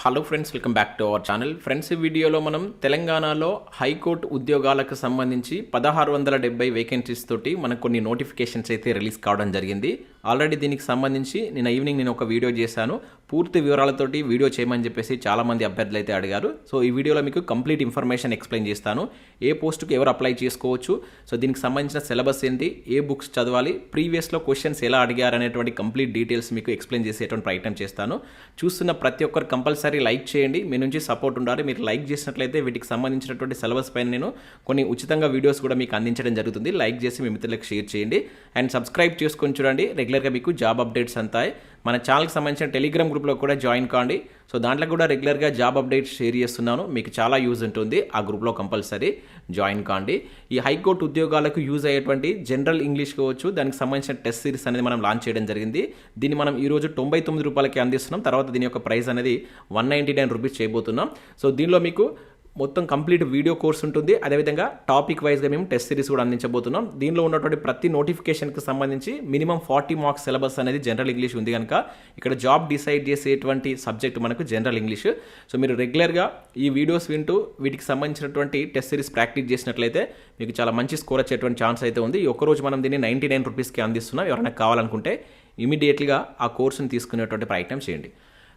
Hello friends welcome back to our channel friends ఈ వీడియోలో మనం తెలంగాణలో హైకోర్టు ఉద్యోగాలకు సంబంధించి పదహారు వందల డెబ్బై వేకెన్సీస్ తోటి మనకు కొన్ని నోటిఫికేషన్స్ అయితే రిలీజ్ కావడం జరిగింది. ఆల్రెడీ దీనికి సంబంధించి నేను ఈవినింగ్ నేను ఒక వీడియో చేశాను. పూర్తి వివరాలతోటి వీడియో చేయమని చెప్పేసి చాలామంది అభ్యర్థులు అయితే అడిగారు. సో ఈ వీడియోలో మీకు కంప్లీట్ ఇన్ఫర్మేషన్ ఎక్స్ప్లెయిన్ చేస్తాను. ఏ పోస్టుకు ఎవరు అప్లై చేసుకోవచ్చు? సో దీనికి సంబంధించిన సిలబస్ ఏంటి? ఏ బుక్స్ చదవాలి? ప్రీవియస్లో క్వశ్చన్స్ ఎలా అడిగారు అనేటువంటి కంప్లీట్ డీటెయిల్స్ మీకు ఎక్స్ప్లెయిన్ చేసేటువంటి ప్రయత్నం చేస్తాను. చూస్తున్న ప్రతి ఒక్కరు కంపల్సరీ లైక్ చేయండి. మీ నుంచి సపోర్ట్ ఉండాలి. మీరు లైక్ చేసినట్లయితే వీటికి సంబంధించినటువంటి సిలబస్ పైన నేను కొన్ని ఉచితంగా వీడియోస్ కూడా మీకు అందించడం జరుగుతుంది. లైక్ చేసి మీ మిత్రులకు షేర్ చేయండి. అండ్ సబ్స్క్రైబ్ చేసుకొని చూడండి. రెగ్యులర్గా మీకు జాబ్ అప్డేట్స్ అంతాయి. మన ఛానల్కి సంబంధించిన టెలిగ్రామ్ గ్రూప్లో కూడా జాయిన్ కాండి. సో దాంట్లో కూడా రెగ్యులర్గా జాబ్ అప్డేట్స్ షేర్ చేస్తున్నాను. మీకు చాలా యూజ్ ఉంటుంది. ఆ గ్రూప్లో కంపల్సరీ జాయిన్ కాండి. ఈ హైకోర్టు ఉద్యోగాలకు యూజ్ అయ్యేటువంటి జనరల్ ఇంగ్లీష్ కావచ్చు దానికి సంబంధించిన టెస్ట్ సిరీస్ అనేది మనం లాంచ్ చేయడం జరిగింది. దీన్ని మనం ఈరోజు తొంభై తొమ్మిది రూపాయలకి అందిస్తున్నాం. తర్వాత దీని యొక్క ప్రైస్ అనేది వన్ నైంటీ నైన్ రూపీస్ చేయబోతున్నాం. సో దీనిలో మీకు మొత్తం కంప్లీట్ వీడియో కోర్స్ ఉంటుంది. అదేవిధంగా టాపిక్ వైజ్గా మేము టెస్ట్ సిరీస్ కూడా అందించబోతున్నాం. దీనిలో ఉన్నటువంటి ప్రతి నోటిఫికేషన్కి సంబంధించి మినిమం ఫార్టీ మార్క్స్ సిలబస్ అనేది జనరల్ ఇంగ్లీష్ ఉంది కనుక ఇక్కడ జాబ్ డిసైడ్ చేసేటువంటి సబ్జెక్ట్ మనకు జనరల్ ఇంగ్లీష్. సో మీరు రెగ్యులర్గా ఈ వీడియోస్ వింటూ వీటికి సంబంధించినటువంటి టెస్ట్ సిరీస్ ప్రాక్టీస్ చేసినట్లయితే మీకు చాలా మంచి స్కోర్ వచ్చేటువంటి ఛాన్స్ అయితే ఉంది. ఈ ఒక్కరోజు మనం దీన్ని నైంటీ నైన్ రూపీస్కి అందిస్తున్నాం. ఎవరైనా కావాలనుకుంటే ఇమీడియట్గా ఆ కోర్సును తీసుకునేటువంటి ప్రయత్నం చేయండి.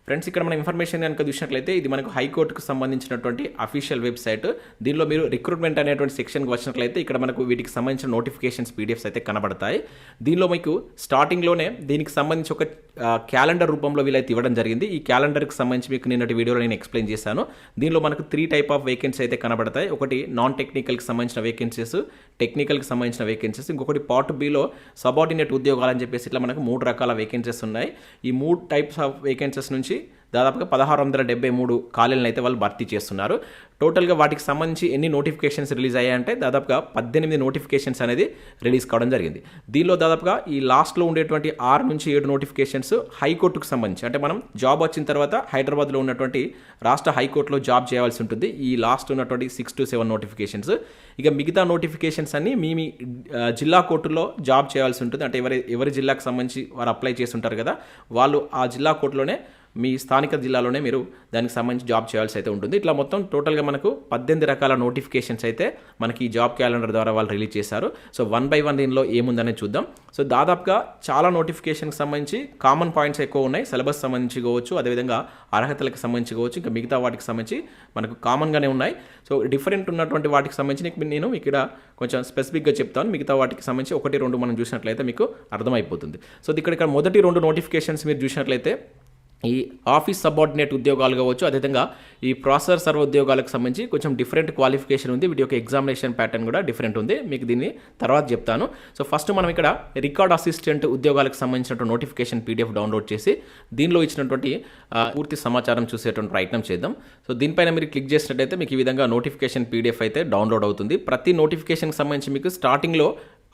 ఫ్రెండ్స్ ఇక్కడ మనం ఇన్ఫర్మేషన్ కనుక చూసినట్లయితే ఇది మనకు హైకోర్టుకు సంబంధించినటువంటి అఫీషియల్ వెబ్సైట్ దీనిలో మీరు రిక్రూట్మెంట్ అనేటువంటి సెక్షన్కి వచ్చినట్లయితే ఇక్కడ మనకు వీటికి సంబంధించిన నోటిఫికేషన్స్ పీడిఎఫ్స్ అయితే కనబడతాయి. దీనిలో మీకు స్టార్టింగ్లోనే దీనికి సంబంధించి ఒక క్యాలెండర్ రూపంలో వీలైతే ఇవ్వడం జరిగింది. ఈ క్యాలెండర్కి సంబంధించి మీకు నిన్నటి వీడియోలో నేను ఎక్స్ప్లెయిన్ చేశాను. దీనిలో మనకు త్రీ టైప్ ఆఫ్ వేకెన్సీ అయితే కనబడతాయి. ఒకటి నాన్ టెక్నికల్కి సంబంధించిన వేకెన్సీస్ టెక్నికల్కి సంబంధించిన వేకెన్సీస్ ఇంకొకటి పార్ట్ బిలో సబార్డినేట్ ఉద్యోగాలు అని చెప్పేసి ఇట్లా మనకు మూడు రకాల వేకెన్సీస్ ఉన్నాయి. ఈ మూడు టైప్స్ ఆఫ్ వేకెన్సీస్ నుంచి దాదాపుగా పదహారు వందల డెబ్బై మూడు ఖాళీలను అయితే వాళ్ళు భర్తీ చేస్తున్నారు. టోటల్గా వాటికి సంబంధించి ఎన్ని నోటిఫికేషన్స్ రిలీజ్ అయ్యాయంటే దాదాపుగా పద్దెనిమిది నోటిఫికేషన్స్ అనేది రిలీజ్ కావడం జరిగింది. దీనిలో దాదాపుగా ఈ లాస్ట్లో ఉండేటువంటి ఆరు నుంచి ఏడు నోటిఫికేషన్స్ హైకోర్టుకు సంబంధించి అంటే మనం జాబ్ వచ్చిన తర్వాత హైదరాబాద్లో ఉన్నటువంటి రాష్ట్ర హైకోర్టులో జాబ్ చేయాల్సి ఉంటుంది. ఈ లాస్ట్ ఉన్నటువంటి సిక్స్ టు సెవెన్ నోటిఫికేషన్స్. ఇక మిగతా నోటిఫికేషన్స్ అన్ని మీ మీ జిల్లా కోర్టులో జాబ్ చేయాల్సి ఉంటుంది. అంటే ఎవరి ఎవరి జిల్లాకు సంబంధించి వారు అప్లై చేసి ఉంటారు కదా వాళ్ళు ఆ జిల్లా కోర్టులోనే మీ స్థానిక జిల్లాలోనే మీరు దానికి సంబంధించి జాబ్ చేయాల్సి అయితే ఉంటుంది. ఇట్లా మొత్తం టోటల్గా మనకు పద్దెనిమిది రకాల నోటిఫికేషన్స్ అయితే మనకి ఈ జాబ్ క్యాలెండర్ ద్వారా వాళ్ళు రిలీజ్ చేశారు. సో వన్ బై వన్ దీనిలో ఏముందనే చూద్దాం. సో దాదాపుగా చాలా నోటిఫికేషన్కి సంబంధించి కామన్ పాయింట్స్ ఎక్కువ ఉన్నాయి. సిలబస్ సంబంధించి కావచ్చు అదేవిధంగా అర్హతలకు సంబంధించి కావచ్చు ఇంకా మిగతా వాటికి సంబంధించి మనకు కామన్గానే ఉన్నాయి. సో డిఫరెంట్ ఉన్నటువంటి వాటికి సంబంధించి నేను ఇక్కడ కొంచెం స్పెసిఫిక్గా చెప్తాను. మిగతా వాటికి సంబంధించి ఒకటి రెండు మనం చూసినట్లయితే మీకు అర్థమైపోతుంది. సో ఇక్కడ ఇక్కడ మొదటి రెండు నోటిఫికేషన్స్ మీరు చూసినట్లయితే ఈ ఆఫీస్ సబార్డినేట్ ఉద్యోగాలు కావచ్చు అదేవిధంగా ఈ ప్రాసెసర్ సర్వ ఉద్యోగాలకు సంబంధించి కొంచెం డిఫరెంట్ క్వాలిఫికేషన్ ఉంది. వీటి యొక్క ఎగ్జామినేషన్ ప్యాటర్న్ కూడా డిఫరెంట్ ఉంది. మీకు దీన్ని తర్వాత చెప్తాను. సో ఫస్ట్ మనం ఇక్కడ రికార్డ్ అసిస్టెంట్ ఉద్యోగాలకు సంబంధించినటువంటి నోటిఫికేషన్ పీడిఎఫ్ డౌన్లోడ్ చేసి దీనిలో ఇచ్చినటువంటి పూర్తి సమాచారం చూసేటువంటి ప్రయత్నం చేద్దాం. సో దీనిపైన మీరు క్లిక్ చేసినట్టయితే మీకు ఈ విధంగా నోటిఫికేషన్ పీడిఎఫ్ అయితే డౌన్లోడ్ అవుతుంది. ప్రతి నోటిఫికేషన్కి సంబంధించి మీకు స్టార్టింగ్లో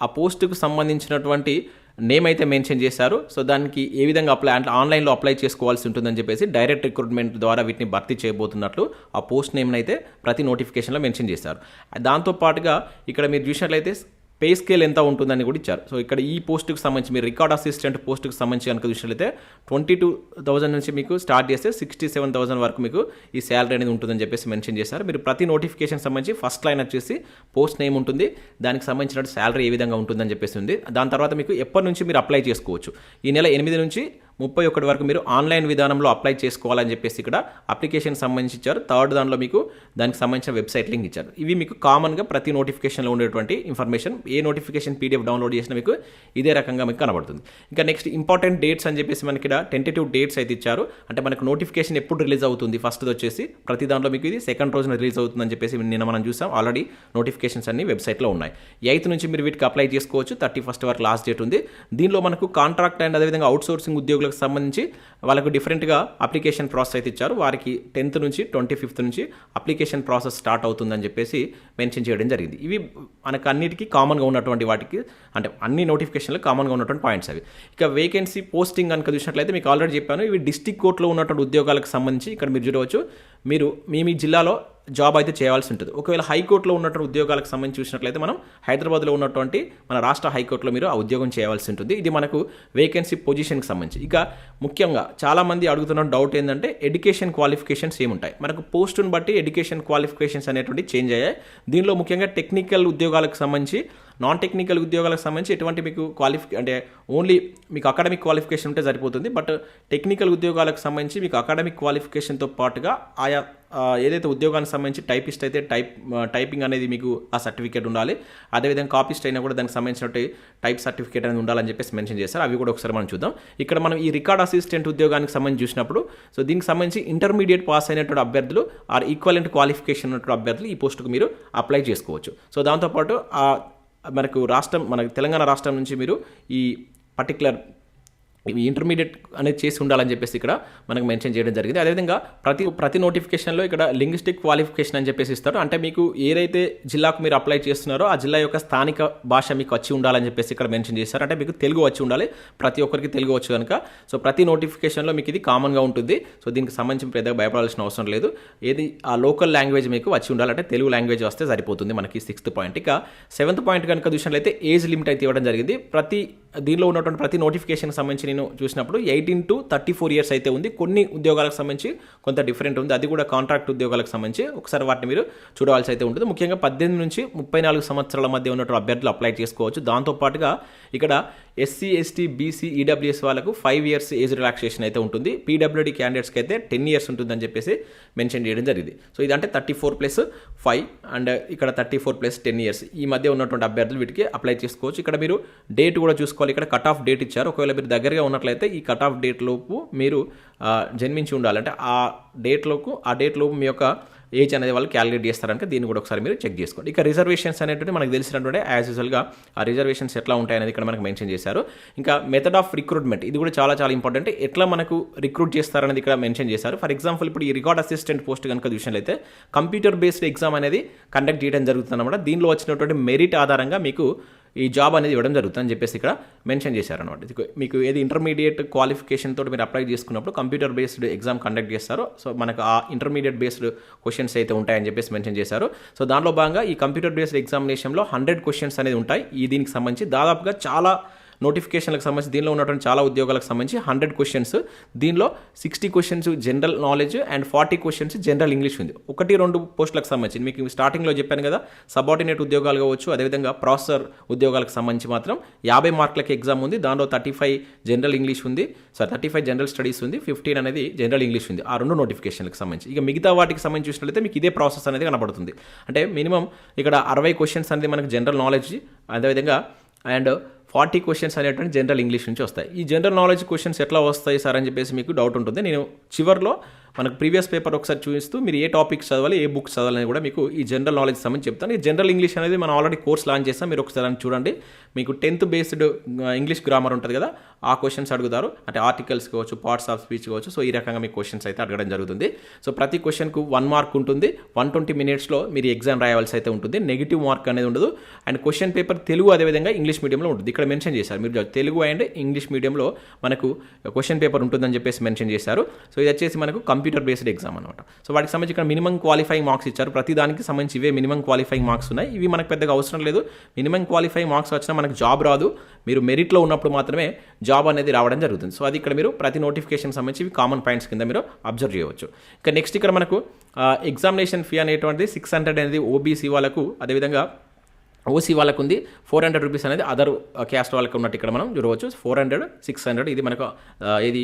ఆ పోస్టుకు సంబంధించినటువంటి నేమ్ అయితే మెన్షన్ చేశారు. సో దానికి ఏ విధంగా అప్లై అంటే ఆన్లైన్లో అప్లై చేసుకోవాల్సి ఉంటుందని చెప్పేసి డైరెక్ట్ రిక్రూట్మెంట్ ద్వారా వీటిని భర్తీ చేయబోతున్నట్లు ఆ పోస్ట్ నేమ్ని అయితే ప్రతి నోటిఫికేషన్లో మెన్షన్ చేశారు. దాంతోపాటుగా ఇక్కడ మీరు చూసినట్లయితే పే స్కేల్ ఎంత ఉంటుందని కూడా ఇచ్చారు. సో ఇక్కడ ఈ పోస్టుకు సంబంధించి మీరు రికార్డ్ అసిస్టెంట్ పోస్టుకు సంబంధించి కనుక చూసినట్లయితే ట్వంటీ టూ థౌసండ్ నుంచి మీకు స్టార్ట్ చేస్తే సిక్స్టీ సెవెన్ థౌసండ్ వరకు మీకు ఈ శాలరీ అనేది ఉంటుందని చెప్పేసి మెన్షన్ చేశారు. మీరు ప్రతి నోటిఫికేషన్ సంబంధించి ఫస్ట్ లైన్ వచ్చేసి పోస్ట్ నేమ్ ఉంటుంది. దానికి సంబంధించిన శాలరీ ఏ విధంగా ఉంటుందని చెప్పేసి ఉంది. దాని తర్వాత మీకు ఎప్పటి నుంచి మీరు అప్లై చేసుకోవచ్చు. ఈ నెల ఎనిమిది నుంచి ముప్పై ఒకటి వరకు మీరు ఆన్లైన్ విధానంలో అప్లై చేసుకోవాలని చెప్పేసి ఇక్కడ అప్లికేషన్ సంబంధించి ఇచ్చారు. థర్డ్ దానిలో మీకు దానికి సంబంధించిన వెబ్సైట్ లింక్ ఇచ్చారు. ఇవి మీకు కామన్గా ప్రతి నోటిఫికేషన్లో ఉండేటువంటి ఇన్ఫర్మేషన్. ఏ నోటిఫికేషన్ పీడిఎఫ్ డౌన్లోడ్ చేసినా మీకు ఇదే రకంగా మీకు కనబడుతుంది. ఇంకా నెక్స్ట్ ఇంపార్టెంట్ డేట్స్ అని చెప్పేసి మనకి ఇక్కడ టెంటేటివ్ డేట్స్ అయితే ఇచ్చారు. అంటే మనకు నోటిఫికేషన్ ఎప్పుడు రిలీజ్ అవుతుంది? ఫస్ట్ వచ్చేసి ప్రతి దాంట్లో మీకు ఇది సెకండ్ రోజున రిలీజ్ అవుతుందని చెప్పేసి నిన్న మనం చూసాం. ఆల్రెడీ నోటిఫికేషన్స్ అన్ని వెబ్సైట్లో ఉన్నాయి. ఎయిత్ నుంచి మీరు వీటికి అప్లై చేసుకోవచ్చు. థర్టీ ఫస్ట్ వరకు లాస్ట్ డేట్ ఉంది. దీనిలో మనకు కాంట్రాక్ట్ అండ్ అదేవిధంగా అవుట్ సోర్సింగ్ ఉద్యోగులకు సంబంధించి వాళ్ళకు డిఫరెంట్గా అప్లికేషన్ ప్రాసెస్ అయితే ఇచ్చారు. వారికి టెన్త్ నుంచి ట్వంటీ ఫిఫ్త్ నుంచి అప్లికేషన్ ప్రాసెస్ స్టార్ట్ అవుతుందని చెప్పేసి మెన్షన్ చేయడం జరిగింది. ఇవి మనకు అన్నిటికీ కామన్గా ఉన్నటువంటి వాటికి అంటే అన్ని నోటిఫికేషన్లు కామన్గా ఉన్నటువంటి పాయింట్స్ అవి. ఇక వేకెన్సీ పోస్టింగ్ కనుక చూసినట్లయితే మీకు ఆల్రెడీ చెప్పాను ఇవి డిస్టిక్ కోర్టులో ఉన్నటువంటి ఉద్యోగాలకు సంబంధించి ఇక్కడ మీరు చూడవచ్చు. మీరు మీ మీ జిల్లాలో జాబ్ అయితే చేయాల్సి ఉంటుంది. ఒకవేళ హైకోర్టులో ఉన్నటువంటి ఉద్యోగాలకు సంబంధించి చూసినట్లయితే మనం హైదరాబాద్లో ఉన్నటువంటి మన రాష్ట్ర హైకోర్టులో మీరు ఆ ఉద్యోగం చేయాల్సి ఉంటుంది. ఇది మనకు వేకెన్సీ పొజిషన్కి సంబంధించి. ఇక ముఖ్యంగా చాలామంది అడుగుతున్న డౌట్ ఏంటంటే ఎడ్యుకేషన్ క్వాలిఫికేషన్స్ ఏముంటాయి? మనకు పోస్టును బట్టి ఎడ్యుకేషన్ క్వాలిఫికేషన్స్ అనేటువంటి చేంజ్ అయ్యాయి. దీనిలో ముఖ్యంగా టెక్నికల్ ఉద్యోగాలకు సంబంధించి నాన్ టెక్నికల్ ఉద్యోగాలకు సంబంధించి ఎటువంటి మీకు క్వాలిఫి అంటే ఓన్లీ మీకు అకాడమిక్ క్వాలిఫికేషన్ ఉంటే సరిపోతుంది. బట్ టెక్నికల్ ఉద్యోగాలకు సంబంధించి మీకు అకాడమిక్ క్వాలిఫికేషన్తో పాటుగా ఆయా ఏదైతే ఉద్యోగానికి సంబంధించి టైపిస్ట్ అయితే టైప్ టైపింగ్ అనేది మీకు ఆ సర్టిఫికేట్ ఉండాలి. అదేవిధంగా కాపిస్ట్ అయినా కూడా దానికి సంబంధించినట్టు టైప్ సర్టిఫికేట్ అనేది ఉండాలని చెప్పేసి మెన్షన్ చేస్తారు అవి కూడా ఒకసారి మనం చూద్దాం. ఇక్కడ మనం ఈ రికార్డ్ అసిస్టెంట్ ఉద్యోగానికి సంబంధించి చూసినప్పుడు సో దీనికి సంబంధించి ఇంటర్మీడియట్ పాస్ అయినటువంటి అభ్యర్థులు ఆర్ ఈక్వలెంట్ క్వాలిఫికేషన్ ఉన్నటువంటి అభ్యర్థులు ఈ పోస్టుకు మీరు అప్లై చేసుకోవచ్చు. సో దాంతోపాటు ఆ మనకు రాష్ట్రం మన తెలంగాణ రాష్ట్రం నుంచి మీరు ఈ పర్టికులర్ ఇవి ఇంటర్మీడియట్ అనేది చేసి ఉండాలని చెప్పేసి ఇక్కడ మనకు మెన్షన్ చేయడం జరిగింది. అదేవిధంగా ప్రతి ప్రతి నోటిఫికేషన్లో ఇక్కడ లింగ్విస్టిక్ క్వాలిఫికేషన్ అని చెప్పేసి ఇస్తారు. అంటే మీకు ఏదైతే జిల్లాకు మీరు అప్లై చేస్తున్నారో ఆ జిల్లా యొక్క స్థానిక భాష మీకు వచ్చి ఉండాలని చెప్పేసి ఇక్కడ మెన్షన్ చేస్తారు అంటే మీకు తెలుగు వచ్చి ఉండాలి. ప్రతి ఒక్కరికి తెలుగు వచ్చు కనుక. సో ప్రతి నోటిఫికేషన్లో మీకు ఇది కామన్గా ఉంటుంది. సో దీనికి సంబంధించి పెద్దగా భయపడాల్సిన అవసరం లేదు. ఏది ఆ లోకల్ లాంగ్వేజ్ మీకు వచ్చి ఉండాలంటే తెలుగు లాంగ్వేజ్ వస్తే సరిపోతుంది మనకి సిక్స్త్ పాయింట్ ఇక సెవెంత్ పాయింట్ కనుక చూసినట్లయితే ఏజ్ లిమిట్ అయితే ఇవ్వడం జరిగింది. ప్రతి దీనిలో ఉన్నటువంటి ప్రతి నోటిఫికేషన్కి సంబంధించిన నేను చూసినప్పుడు eighteen to thirty four years అయితే ఉంది. కొన్ని ఉద్యోగాలకు సంబంధించి కొంత డిఫరెంట్ ఉంది. అది కూడా కాంట్రాక్ట్ ఉద్యోగాలకు సంబంధించి ఒకసారి వాటిని మీరు చూడవలసి అయితే ఉంటుంది. ముఖ్యంగా పద్దెనిమిది నుంచి ముప్పై నాలుగు సంవత్సరాల మధ్య ఉన్నటువంటి అభ్యర్థులు అప్లై చేసుకోవచ్చు. దాంతోపాటుగా ఇక్కడ ఎస్సీ ఎస్టీ బీసీ ఈడబ్ల్యూఎస్ వాళ్ళకు ఫైవ్ ఇయర్స్ ఏజ్ రిలాక్సేషన్ అయితే ఉంటుంది. పీడబ్ల్యూడీ క్యాండిడేట్స్కి అయితే టెన్ ఇయర్స్ ఉంటుందని చెప్పేసి మెన్షన్ చేయడం జరిగింది. సో ఇదంటే thirty four plus five and ఇక్కడ thirty four plus ten years ఈ మధ్య ఉన్నటువంటి అభ్యర్థులు వీటికి అప్లై చేసుకోవచ్చు. ఇక్కడ మీరు డేట్ కూడా చూసుకోవాలి. ఇక్కడ కట్ ఆఫ్ డేట్ ఇచ్చారు. ఒకవేళ మీరు దగ్గరగా ఉన్నట్లయితే ఈ కట్ ఆఫ్ డేట్ లోపు మీరు జన్మించి ఉండాలంటే ఆ డేట్లోపు ఆ డేట్ లోపు మీ యొక్క ఏజ్ అనేది వాళ్ళు క్యాలిక్యులేట్ చేస్తారనుక దీన్ని కూడా ఒకసారి మీరు చెక్ చేసుకోండి. ఇక రిజర్వేషన్స్ అనేటువంటి మనకు తెలిసినటువంటి యాజ్ యూజువల్గా ఆ రిజర్వేషన్స్ ఎట్లా ఉంటాయి అనేది ఇక్కడ మనకు మెన్షన్ చేశారు. ఇంకా మెథడ్ ఆఫ్ రిక్రూట్మెంట్ ఇది కూడా చాలా చాలా ఇంపార్టెంట్ ఎట్లా మనకు రిక్రూట్ చేస్తారనేది ఇక్కడ మెన్షన్ చేశారు. ఫర్ ఎగ్జాంపుల్ ఇప్పుడు ఈ రికార్డ్ అసిస్టెంట్ పోస్ట్ కనుక చూసినట్లయితే కంప్యూటర్ బేస్డ్ ఎగ్జామ్ అనేది కండక్ట్ చేయడం జరుగుతుంది అనమాట దీనిలో వచ్చినటువంటి మెరిట్ ఆధారంగా మీకు ఈ జాబ్ అనేది ఇవ్వడం జరుగుతుంది అని చెప్పేసి ఇక్కడ మెన్షన్ చేశారనమాట మీకు ఏది ఇంటర్మీడియట్ క్వాలిఫికేషన్ తోటి మీరు అప్లై చేసుకున్నప్పుడు కంప్యూటర్ బేస్డ్ ఎగ్జామ్ కండక్ట్ చేస్తారో. సో మనకు ఆ ఇంటర్మీడియట్ బేస్డ్ క్వశ్చన్స్ అయితే ఉంటాయని చెప్పేసి మెన్షన్ చేశారు. సో దానిలో భాగంగా ఈ కంప్యూటర్ బేస్డ్ ఎగ్జామినేషన్లో హండ్రెడ్ క్వశ్చన్స్ అనేది ఉంటాయి. ఈ దీనికి సంబంధించి దాదాపుగా చాలా నోటిఫికేషన్లకు సంబంధించి దీనిలో ఉన్నటువంటి చాలా ఉద్యోగాలకు సంబంధించి హండ్రెడ్ క్వశ్చన్స్. దీనిలో sixty questions general knowledge and forty questions general English ఉంది. ఒకటి రెండు పోస్టులకు సంబంధించి మీకు స్టార్టింగ్లో చెప్పాను కదా సబార్డినేట్ ఉద్యోగాలు కావచ్చు అదేవిధంగా ప్రాసెసర్ ఉద్యోగాలకు సంబంధించి మాత్రం యాభై మార్కులకి ఎగ్జామ్ ఉంది. దానిలో థర్టీ ఫైవ్ జనరల్ ఇంగ్లీష్ ఉంది. Sir thirty five general studies ఉంది. ఫిఫ్టీన్ అనేది జనరల్ ఇంగ్లీష్ ఉంది. ఆ రెండు నోటిఫికేషన్లకు సంబంధించి. ఇక మిగతా వాటికి సంబంధించి చూసినట్లయితే మీకు ఇదే ప్రాసెస్ అనేది కనబడుతుంది. అంటే మినిమం ఇక్కడ అరవై క్వశ్చన్స్ అనేది మనకు జనరల్ నాలెడ్జ్ అదేవిధంగా అండ్ ఫార్టీ క్వశ్చన్స్ అనేటువంటి జనరల్ ఇంగ్లీష్ నుంచి వస్తాయి. ఈ జనరల్ నాలెడ్జ్ క్వశ్చన్స్ ఎట్లా వస్తాయి సార్ అని చెప్పేసి మీకు డౌట్ ఉంటుంది. నేను చివర్లో మనకు ప్రీవియస్ పేపర్ ఒకసారి చూపిస్తూ మీరు ఏ టాపిక్స్ చదవాలి ఏ బుక్స్ చదవాలని కూడా మీకు ఈ జనరల్ నాలెడ్జ్ సంబంధించి చెప్తాను. ఈ జనరల్ ఇంగ్లీష్ అనేది మనం ఆల్రెడీ కోర్స్ లాంచ్ చేస్తాం మీరు ఒకసారి చూడండి. మీకు టెన్త్ బేస్డ్ ఇంగ్లీష్ గ్రామర్ ఉంటుంది కదా ఆ క్వశ్చన్స్ అడుగుతారు. అంటే ఆర్టికల్స్ కావచ్చు పార్ట్స్ ఆఫ్ స్పీచ్ కావచ్చు. సో ఈ రకంగా మీకు క్వశ్చన్స్ అయితే అడగడం జరుగుతుంది. సో ప్రతి క్వశ్చన్కు వన్ మార్క్ ఉంటుంది. వన్ ట్వంటీ మినిట్స్లో మీరు ఎగ్జామ్ రాయవలసి అయితే ఉంటుంది. నెగిటివ్ మార్క్ అనేది ఉండదు. అండ్ క్వశ్చన్ పేపర్ తెలుగు అదేవిధంగా ఇంగ్లీష్ మీడియంలో ఉంటుంది. ఇక్కడ మెన్షన్ చేశారు. మీరు తెలుగు అండ్ ఇంగ్లీష్ మీడియంలో మనకు క్వశ్చన్ పేపర్ ఉంటుందని చెప్పేసి మెన్షన్ చేశారు. సో ఇది వచ్చేసి మనకు కంప్యూటర్ బేస్డ్ ఎగ్జామ్ అనమాట సో వాటికి సంబంధించి ఇక్కడ మినిమం క్వాలిఫైయింగ్ మార్క్స్ ఇచ్చారు. ప్రతి దానికి సంబంధించి ఇవే మినిమం క్వాలిఫైయింగ్ మార్క్స్ ఉన్నాయి. ఇవి మనకు పెద్దగా అవసరం లేదు. మినిమం క్వాలిఫైయింగ్ మార్క్స్ వచ్చినా మనకు జాబ్ రాదు. మీరు మెరిట్లో ఉన్నప్పుడు మాత్రమే జాబ్ అనేది రావడం జరుగుతుంది. సో అది ఇక్కడ మీరు ప్రతి నోటిఫికేషన్ సంబంధించి ఇవి కామన్ పాయింట్స్ కింద మీరు అబ్జర్వ్ చేయవచ్చు. ఇంకా నెక్స్ట్ ఇక్కడ మనకు ఎగ్జామినేషన్ ఫీ అనేటువంటిది సిక్స్ హండ్రెడ్ అనేది ఓబీసీ వాళ్ళకు అదేవిధంగా ఓసీ వాళ్ళకు ఉంది. ఫోర్ హండ్రెడ్ రూపీస్ అనేది అదర్ క్యాస్ట్ వాళ్ళకి ఉన్నట్టు ఇక్కడ మనం చూడవచ్చు. ఫోర్ హండ్రెడ్ సిక్స్ హండ్రెడ్ ఇది మనకు ఇది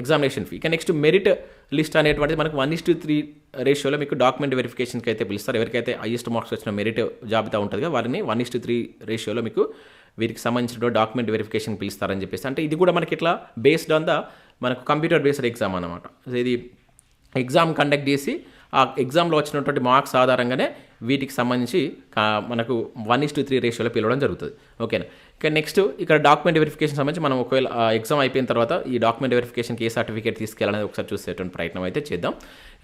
ఎగ్జామినేషన్ ఫీ ఇక నెక్స్ట్ మెరిట్ లిస్ట్ అనేటువంటిది మనకు వన్ ఇస్ టు త్రీ రేషియోలో మీకు డాక్యుమెంట్ వెరిఫికేషన్కి అయితే పిలుస్తారు. ఎవరికైతే హైయెస్ట్ మార్క్స్ వచ్చిన మెరిట్ జాబితా ఉంటుంది వారిని వన్ ఇస్ టు త్రీ రేషియోలో మీకు వీరికి సంబంధించిన డాక్యుమెంట్ వెరిఫికేషన్ పిలుస్తారని చెప్పేసి. అంటే ఇది కూడా మనకి ఇట్లా బేస్డ్ ఆన్ ద మనకు కంప్యూటర్ బేస్డ్ ఎగ్జామ్ అనమాట ఇది ఎగ్జామ్ కండక్ట్ చేసి ఆ ఎగ్జామ్లో వచ్చినటువంటి మార్క్స్ ఆధారంగానే వీటికి సంబంధించి మనకు వన్ ఇస్ టు త్రీ రేషియోలో పిలవడం జరుగుతుంది. ఓకేనా ఇక నెక్స్ట్ ఇక్కడ డాక్యుమెంట్ వెరిఫికేషన్ సంబంధించి మనం ఒకవేళ ఎగ్జామ్ అయిపోయిన తర్వాత ఈ డాక్యుమెంట్ వెరిఫికేషన్కి ఏ సర్టిఫికేట్ తీసుకెళ్ళాలనేది ఒకసారి చూసేటువంటి ప్రయత్నం అయితే చేద్దాం.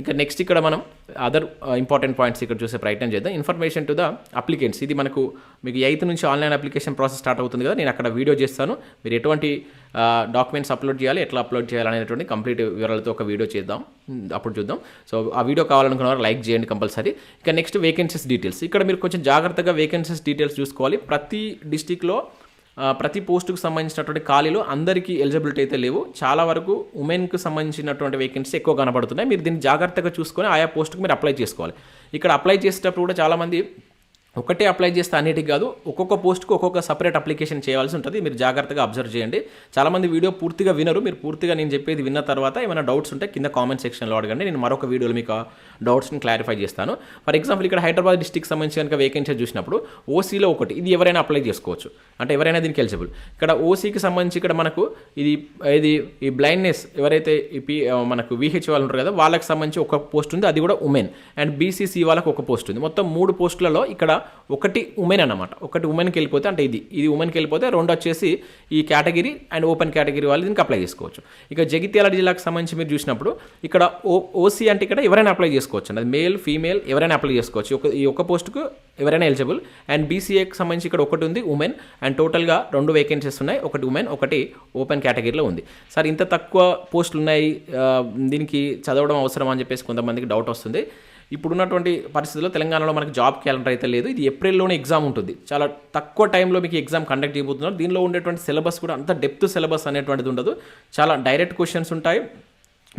ఇంకా నెక్స్ట్ ఇక్కడ మనం అదర్ ఇంపార్టెంట్ పాయింట్స్ ఇక్కడ చూసే ప్రయత్నం చేద్దాం. ఇన్ఫర్మేషన్ టు ద అప్లికెంట్స్ ఇది మనకు మీకు ఎయిత్ నుంచి ఆన్లైన్ అప్లికేషన్ ప్రాసెస్ స్టార్ట్ అవుతుంది కదా నేను అక్కడ వీడియో చేస్తాను. మీరు ఎటువంటి డాక్యుమెంట్స్ అప్లోడ్ చేయాలి ఎట్లా అప్లోడ్ చేయాలి అనేటువంటి కంప్లీట్ వివరాలతో ఒక వీడియో చేద్దాం. అప్పుడు చూద్దాం. సో ఆ వీడియో కావాలనుకున్న వారు లైక్ చేయండి కంపల్సరీ ఇక నెక్స్ట్ వేకెన్సీస్ డీటెయిల్స్ ఇక్కడ మీరు కొంచెం జాగ్రత్తగా వేకెన్సీస్ డీటెయిల్స్ చూసుకోవాలి. ప్రతి డిస్టిక్లో ప్రతి పోస్టుకు సంబంధించినటువంటి ఖాళీలు అందరికీ ఎలిజిబిలిటీ అయితే లేవు. చాలా వరకు ఉమెన్కి సంబంధించినటువంటి వేకెన్సీ ఎక్కువ కనబడుతున్నాయి. మీరు దీన్ని జాగ్రత్తగా చూసుకొని ఆయా పోస్టుకు మీరు అప్లై చేసుకోవాలి. ఇక్కడ అప్లై చేసేటప్పుడు కూడా చాలామంది ఒకటే అప్లై చేస్తే అన్నిటికి కాదు ఒక్కొక్క పోస్ట్కి ఒక్కొక్క సపరేట్ అప్లికేషన్ చేయాల్సి ఉంటుంది. మీరు జాగ్రత్తగా అబ్జర్వ్ చేయండి. చాలామంది వీడియో పూర్తిగా వినరు. మీరు పూర్తిగా నేను చెప్పేది విన్న తర్వాత ఏమైనా డౌట్స్ ఉంటే కింద కామెంట్ సెక్షన్లో అడగండి. నేను మరొక వీడియోలో మీకు డౌట్స్ని క్లారిఫై చేస్తాను. ఫర్ ఎగ్జాంపుల్ ఇక్కడ హైదరాబాద్ డిస్టిక్ సంబంధించి కనుక వేకెన్సీ చూసినప్పుడు ఓసీలో ఒకటి ఇది ఎవరైనా అప్లై చేసుకోవచ్చు. అంటే ఎవరైనా దీనికి ఎలిజిబుల్ ఇక్కడ ఓసీకి సంబంధించి ఇక్కడ మనకు ఇది ఇది ఈ బ్లైండ్నెస్ ఎవరైతే ఈ పి మనకు విహెచ్ వాళ్ళు ఉంటారు కదా వాళ్ళకి సంబంధించి ఒక పోస్ట్ ఉంది. అది కూడా ఉమెన్ అండ్ బీసీసీ వాళ్ళకి ఒక పోస్ట్ ఉంది. మొత్తం మూడు పోస్టులలో ఇక్కడ ఒకటి ఉమెన్ అన్నమాట. ఒకటి ఉమెన్కి వెళ్ళిపోతే అంటే ఇది. ఇది ఉమెన్కి వెళ్ళిపోతే రెండు వచ్చేసి ఈ కేటగిరీ అండ్ ఓపెన్ కేటగిరీ వాళ్ళు దీనికి అప్లై చేసుకోవచ్చు. ఇక జగిత్యాల జిల్లాకు సంబంధించి మీరు చూసినప్పుడు ఇక్కడ ఓ ఓసీ అంటే ఇక్కడ ఎవరైనా అప్లై చేసుకోవచ్చు అది మేల్ ఫీమేల్ ఎవరైనా అప్లై చేసుకోవచ్చు. ఒక ఈ ఒక పోస్టుకు ఎవరైనా ఎలిజిబుల్. అండ్ బీసీఏకి సంబంధించి ఇక్కడ ఒకటి ఉంది ఉమెన్. అండ్ టోటల్గా రెండు వేకెన్సీస్ ఉన్నాయి. ఒకటి ఉమెన్ ఒకటి ఓపెన్ కేటగిరీలో ఉంది. సార్ ఇంత తక్కువ పోస్టులు ఉన్నాయి. దీనికి చదవడం అవసరం అని చెప్పేసి కొంతమందికి డౌట్ వస్తుంది. ఇప్పుడున్నటువంటి పరిస్థితుల్లో తెలంగాణలో మనకి జాబ్ క్యాలెండర్ అయితే లేదు. ఇది ఏప్రిల్లోనే ఎగ్జామ్ ఉంటుంది. చాలా తక్కువ టైంలో మీకు ఎగ్జామ్ కండక్ట్ చేయబోతున్నారు. దీనిలో ఉండేటువంటి సిలబస్ కూడా అంత డెప్త్ సిలబస్ అనేటువంటిది ఉండదు. చాలా డైరెక్ట్ క్వశ్చన్స్ ఉంటాయి.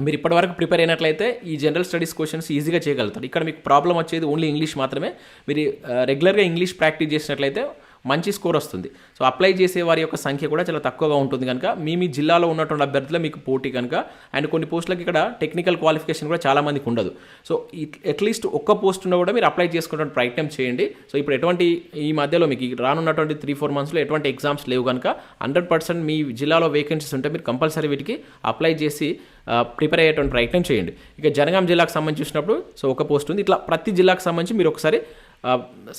మీరు ఇప్పటివరకు ప్రిపేర్ అయినట్లయితే ఈ జనరల్ స్టడీస్ క్వశ్చన్స్ ఈజీగా చేయగలుగుతారు. ఇక్కడ మీకు ప్రాబ్లం వచ్చేది ఓన్లీ ఇంగ్లీష్ మాత్రమే. మీరు రెగ్యులర్గా ఇంగ్లీష్ ప్రాక్టీస్ చేసినట్లయితే మంచి స్కోర్ వస్తుంది. సో అప్లై చేసే వారి యొక్క సంఖ్య కూడా చాలా తక్కువగా ఉంటుంది కనుక మీ మీ జిల్లాలో ఉన్నటువంటి అభ్యర్థుల మీకు పోటీ కనుక అండ్ కొన్ని పోస్టులకు ఇక్కడ టెక్నికల్ క్వాలిఫికేషన్ కూడా చాలా మందికి ఉండదు. సో అట్లీస్ట్ ఒక్క పోస్ట్ ఉన్న కూడా మీరు అప్లై చేసుకునే ప్రయత్నం చేయండి. సో ఇప్పుడు ఎటువంటి ఈ మధ్యలో మీకు రానున్నటువంటి త్రీ ఫోర్ మంత్స్లో ఎటువంటి ఎగ్జామ్స్ లేవు కనుక హండ్రెడ్ పర్సెంట్ మీ జిల్లాలో వేకెన్సీస్ ఉంటే మీరు కంపల్సరీ వీటికి అప్లై చేసి ప్రిపేర్ అయ్యేటువంటి ప్రయత్నం చేయండి. ఇక జనగాం జిల్లాకు సంబంధించి చూసినప్పుడు సో ఒక పోస్ట్ ఉంది. ఇట్లా ప్రతి జిల్లాకు సంబంధించి మీరు ఒకసారి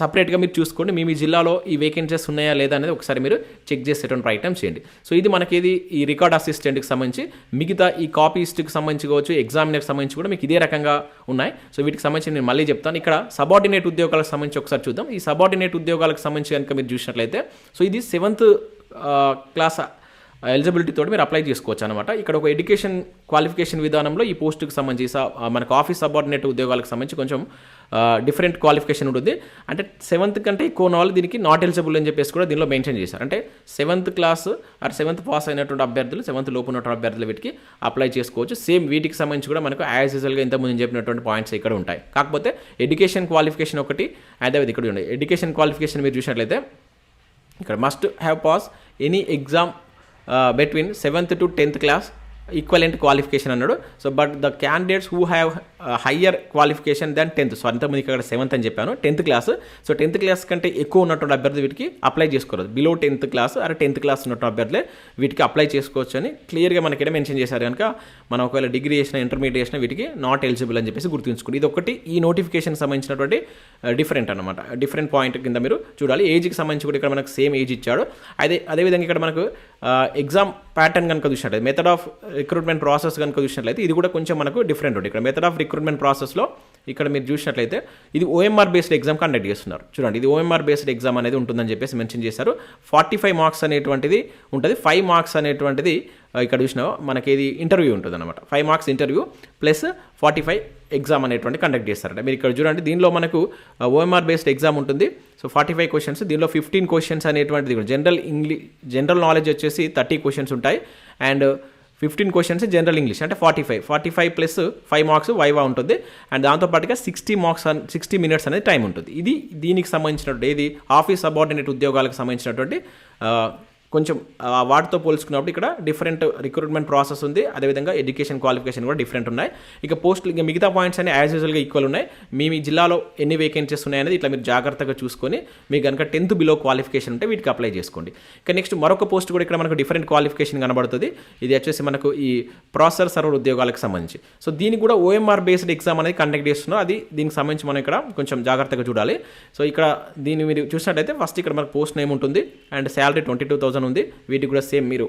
సపరేట్గా మీరు చూసుకోండి. మీ మీ జిల్లాలో ఈ వేకెన్సీస్ ఉన్నాయా లేదా అనేది ఒకసారి మీరు చెక్ చేసేటువంటి ప్రయత్నం చేయండి. సో ఇది మనకి ఇది ఈ రికార్డ్ అసిస్టెంట్కి సంబంధించి మిగతా ఈ కాపీస్ట్కి సంబంధించి కావచ్చు ఎగ్జామినర్కి సంబంధించి కూడా మీకు ఇదే రకంగా ఉన్నాయి. సో వీటికి సంబంధించి నేను మళ్ళీ చెప్తాను. ఇక్కడ సబార్డినేట్ ఉద్యోగాలకు సంబంధించి ఒకసారి చూద్దాం. ఈ సబార్డినేట్ ఉద్యోగాలకు సంబంధించి కనుక మీరు చూసినట్లయితే సో ఇది సెవెంత్ క్లాస్ ఎలిజిబిలిటీ తోటి మీరు అప్లై చేసుకోవచ్చు అనమాట ఇక్కడ ఒక ఎడ్యుకేషన్ క్వాలిఫికేషన్ విధానంలో ఈ పోస్టుకి సంబంధించి మనకు ఆఫీస్ సబార్డినేట్ ఉద్యోగాలకు సంబంధించి కొంచెం డిఫరెంట్ క్వాలిఫికేషన్ ఉంటుంది. అంటే సెవెంత్ కంటే ఎక్కువ ఉన్న వాళ్ళు దీనికి నాట్ ఎలిజిబుల్ అని చెప్పేసి కూడా దీనిలో మెన్షన్ చేశారు. అంటే seventh class or seventh pass అయినటువంటి అభ్యర్థులు సెవెంత్ లోపు ఉన్నటువంటి అభ్యర్థులు వీటికి అప్లై చేసుకోవచ్చు. సేమ్ వీటికి సంబంధించి కూడా మనకు యాజ్ యూజువల్గా ఇంతకుముందు చెప్పినటువంటి పాయింట్స్ ఇక్కడ ఉంటాయి. కాకపోతే ఎడ్యుకేషన్ క్వాలిఫికేషన్ ఒకటి అదేవిధంగా ఇక్కడ ఉండే. ఎడ్యుకేషన్ క్వాలిఫికేషన్ మీరు చూసినట్లయితే ఇక్కడ must have pass any exam between seventh to tenth class equivalent qualification అన్నాడు. So but the candidates who have higher qualification then tenth so అంతమంది ఇక్కడ సెవెంత్ అని చెప్పాను. Tenth class so tenth class కంటే ఎక్కువ ఉన్నటువంటి అభ్యర్థి వీటికి అప్లై చేసుకోరు బిలో టెన్త్ క్లాస్ అరే టెన్త్ క్లాస్ ఉన్నటువంటి అభ్యర్థులే వీటికి అప్లై చేసుకోవచ్చు అని క్లియర్గా మనకి ఇక్కడ మెన్షన్ చేశారు కనుక మనం ఒకవేళ డిగ్రీ చేసిన ఇంటర్మీడియట్ చేసిన వీటికి నాట్ ఎలిజిబుల్ అని చెప్పేసి గుర్తుంచుకోండి. ఇది ఒకటి. ఈ నోటిఫికేషన్ సంబంధించినటువంటి డిఫరెంట్ అనమాట డిఫరెంట్ పాయింట్ కింద మీరు చూడాలి. ఏజ్కి సంబంధించి కూడా ఇక్కడ మనకు సేమ్ ఏజ్ ఇచ్చాడు. అదే అదేవిధంగా ఇక్కడ మనకు ఎగ్జామ్ ప్యాటర్న్ కనుక చూసినట్లయితే మెథడ్ ఆఫ్ రిక్రూట్మెంట్ ప్రాసెస్ కనుక చూసినట్లయితే ఇది కూడా కొంచెం మనకు డిఫరెంట్ ఉంటుంది. ఇక్కడ మెథడ్ ఆఫ్ రిక్రూట్మెంట్ ప్రాసెస్లో ఇక్కడ మీరు చూసినట్లయితే ఇది ఓఎంఆర్ బేస్డ్ ఎగ్జామ్ కండక్ట్ చేస్తున్నారు. చూడండి ఇది ఓఎంఆర్ బేస్డ్ ఎగ్జామ్ అనేది ఉంటుందని చెప్పేసి మెన్షన్ చేశారు. ఫార్టీ ఫైవ్ మార్క్స్ అనేటువంటిది ఉంటుంది. ఫైవ్ మార్క్స్ అనేటువంటిది ఇక్కడ చూసినా మనకి ఇది ఇంటర్వ్యూ ఉంటుంది అనమాట five marks interview plus forty five exam అనేటువంటి కండక్ట్ చేస్తారంట. మీరు ఇక్కడ చూడండి దీనిలో మనకు ఓఎంఆర్ బేస్డ్ ఎగ్జామ్ ఉంటుంది. సో ఫార్టీ ఫైవ్ క్వశ్చన్స్ దీనిలో ఫిఫ్టీన్ క్వశ్చన్స్ అనేటువంటిది జనరల్ ఇంగ్లీ జనరల్ నాలెడ్జ్ వచ్చేసి థర్టీ క్వశ్చన్స్ ఉంటాయి. And fifteen questions general English అంటే forty five forty five plus five marks viva ఉంటుంది అండ్ దాంతోపాటుగా సిక్స్టీ మార్క్స్ సిక్స్టీ మినిట్స్ అనేది time ఉంటుంది. ఇది దీనికి సంబంధించినటువంటి ఏది ఆఫీస్ సబార్డినేట్ ఉద్యోగాలకు సంబంధించినటువంటి కొంచెం వాటితో పోల్చుకున్నప్పుడు ఇక్కడ డిఫరెంట్ రిక్రూట్మెంట్ ప్రాసెస్ ఉంది. అదేవిధంగా ఎడ్యుకేషన్ క్వాలిఫికేషన్ కూడా డిఫరెంట్ ఉన్నాయి. ఇక పోస్టులు ఇంకా మిగతా పాయింట్స్ అన్ని యాజ్ యూజువల్గా ఈక్వల్ ఉన్నాయి. మీ మీ జిల్లాలో ఎన్ని వేకెన్సీస్ ఉన్నాయనేది ఇట్లా మీరు జాగ్రత్తగా చూసుకొని మీకు కనుక టెన్త్ బిలో క్వాలిఫికేషన్ ఉంటే వీటికి అప్లై చేసుకోండి. ఇక నెక్స్ట్ మరొక పోస్ట్ కూడా ఇక్కడ మనకు డిఫరెంట్ క్వాలిఫికేషన్ కనబడుతుంది. ఇది వచ్చేసి మనకు ఈ ప్రాసెసర్ సర్వర్ ఉద్యోగాలకు సంబంధించి. సో దీనికి కూడా ఓఎంఆర్ బేస్డ్ ఎగ్జామ్ అనేది కండక్ట్ చేస్తున్నాం. అది దీనికి సంబంధించి మనం ఇక్కడ కొంచెం జాగ్రత్తగా చూడాలి. సో ఇక్కడ దీన్ని మీరు చూసినట్టయితే ఫస్ట్ ఇక్కడ మనకు పోస్ట్ నేమ్ ఉంటుంది. And salary twenty two thousand ఉంది వీటికి కూడా సేమ్ మీరు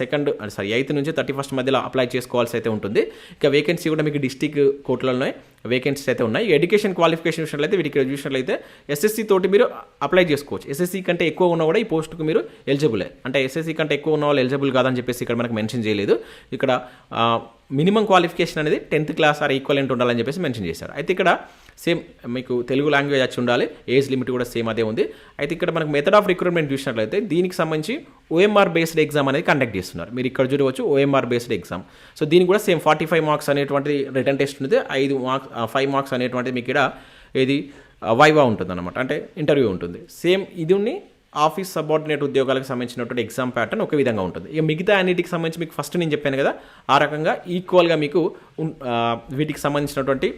సెకండ్ సారీ ఎయిత్ నుంచి థర్టీ ఫస్ట్ మధ్యలో అప్లై చేసుకోవాల్సి అయితే ఉంటుంది. ఇక వేకెన్సీ కూడా మీకు డిస్టిక్ కోర్టులలోనే వేకెన్సీస్ అయితే ఉన్నాయి. ఎడ్యుకేషన్ క్వాలిఫికేషన్ చూసినట్లయితే వీటికి ఇక్కడ చూసినట్లయితే ఎస్ఎస్సి తోటి మీరు అప్లై చేసుకోవచ్చు. ఎస్ఎస్సి కంటే ఎక్కువ ఉన్నా కూడా ఈ పోస్ట్కు మీరు ఎలిజిబులే అంటే ఎస్ఎస్సి కంటే ఎక్కువ ఉన్న వాళ్ళు ఎలిజిబుల్ కాదని చెప్పేసి ఇక్కడ మనకు మెన్షన్ చేయలేదు. ఇక్కడ మినిమం క్వాలిఫికేషన్ అనేది టెన్త్ క్లాస్ ఆర్ ఈక్వలెంట్ ఉండాలని చెప్పేసి మెన్షన్ చేశారు. అయితే ఇక్కడ సేమ్ మీకు తెలుగు లాంగ్వేజ్ వచ్చి ఉండాలి. ఏజ్ లిమిట్ కూడా సేమ్ అదే ఉంది. అయితే ఇక్కడ మనకు మెథడ్ ఆఫ్ రిక్రూట్మెంట్ చూసినట్లయితే దీనికి సంబంధించి ఓఎంఆర్ బేస్డ్ ఎగ్జామ్ అనేది కండక్ట్ చేస్తున్నారు. మీరు ఇక్కడ చూడవచ్చు ఓఎంఆర్ బేస్డ్ ఎగ్జామ్ సో దీనికి కూడా సేమ్ ఫార్టీ ఫైవ్ మార్క్స్ అనేటువంటి రిటర్న్ టెస్ట్ ఉంది ఐదు మార్క్స్ ఫైవ్ మార్క్స్ అనేటువంటిది మీకు ఇక్కడ ఇది వైవా ఉంటుంది అనమాట అంటే ఇంటర్వ్యూ ఉంటుంది. సేమ్ ఇది ఉన్ని ఆఫీస్ సబార్డినేట్ ఉద్యోగాలకు సంబంధించినటువంటి ఎగ్జామ్ ప్యాటర్న్ ఒక విధంగా ఉంటుంది. ఇక మిగతా అన్నిటికి సంబంధించి మీకు ఫస్ట్ నేను చెప్పాను కదా ఆ రకంగా ఈక్వల్గా మీకు వీటికి సంబంధించినటువంటి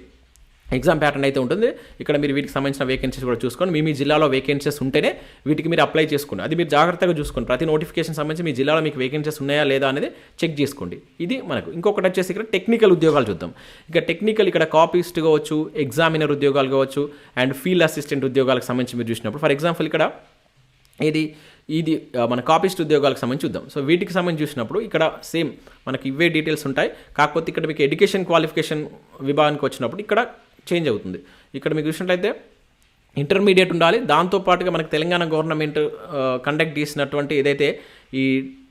ఎగ్జామ్ ప్యాటర్న్ అయితే ఉంటుంది. ఇక్కడ మీరు వీటికి సంబంధించిన వేకెన్సీస్ కూడా చూసుకోండి మీ మీ జిల్లాలో వేకెన్సీస్ ఉంటేనే వీటికి మీరు అప్లై చేసుకోండి అది మీరు జాగ్రత్తగా చూసుకోండి. ప్రతి నోటిఫికేషన్ సంబంధించి మీ జిల్లాలో మీకు వేకెన్సీస్ ఉన్నాయా లేదా అనేది చెక్ చేసుకోండి. ఇది మనకు. ఇంకొకటి వచ్చేసి ఇక్కడ టెక్నికల్ ఉద్యోగాలు చూద్దాం. ఇక టెక్నికల్ ఇక్కడ కాపీస్ట్ కావచ్చు ఎగ్జామినర్ ఉద్యోగాలు కావచ్చు అండ్ ఫీల్డ్ అసిస్టెంట్ ఉద్యోగాలకు సంబంధించి మీరు చూసినప్పుడు ఫర్ ఎగ్జాంపుల్ ఇక్కడ ఇది ఇది మన కాపీస్ట్ ఉద్యోగాలకు సంబంధించి చూద్దాం. సో వీటికి సంబంధించి చూసినప్పుడు ఇక్కడ సేమ్ మనకి ఇవే డీటెయిల్స్ ఉంటాయి. కాకపోతే ఇక్కడ మీకు ఎడ్యుకేషన్ క్వాలిఫికేషన్ విభాగానికి వచ్చినప్పుడు ఇక్కడ చేంజ్ అవుతుంది. ఇక్కడ మీకు చూసినట్లయితే ఇంటర్మీడియట్ ఉండాలి. దాంతోపాటుగా మనకు తెలంగాణ గవర్నమెంట్ కండక్ట్ చేసినటువంటి ఏదైతే ఈ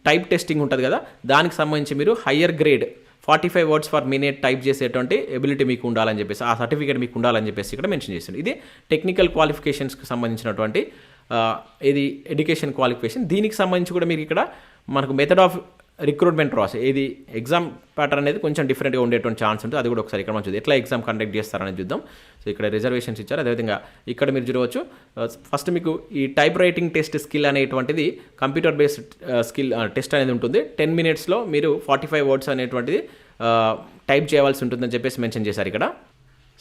టైప్ టెస్టింగ్ ఉంటుంది కదా దానికి సంబంధించి మీరు higher grade forty five words per minute type చేసేటువంటి ఎబిలిటీ మీకు ఉండాలని చెప్పేసి ఆ సర్టిఫికేట్ మీకు ఉండాలని చెప్పేసి ఇక్కడ మెన్షన్ చేసింది ఇది టెక్నికల్ క్వాలిఫికేషన్స్కి సంబంధించినటువంటి ఇది ఎడ్యుకేషన్ క్వాలిఫికేషన్ దీనికి సంబంధించి కూడా మీకు ఇక్కడ మనకు మెథడ్ ఆఫ్ రిక్రూట్మెంట్ ప్రాసెస్ ఇది ఎగ్జామ్ ప్యాటర్న్ అనేది కొంచెం డిఫరెంట్గా ఉండేటువంటి ఛాన్స్ ఉంటుంది. అది కూడా ఒకసారి ఇక్కడ మనం చూద్దాం. ఎట్లా ఎగ్జామ్ కండక్ట్ చేస్తారని చూద్దాం. సో ఇక్కడ రిజర్వేషన్స్ ఇచ్చారు. అదేవిధంగా ఇక్కడ మీరు చూడవచ్చు uh, ఫస్ట్ మీకు ఈ టైప్ రైటింగ్ టెస్ట్ స్కిల్ అనేటువంటిది కంప్యూటర్ బేస్డ్ స్కిల్ టెస్ట్ అనేది ఉంటుంది. టెన్ మినిట్స్లో మీరు ఫార్టీ ఫైవ్ వర్డ్స్ అనేటువంటిది uh, టైప్ చేయవలసి ఉంటుందని చెప్పేసి మెన్షన్ చేశారు ఇక్కడ.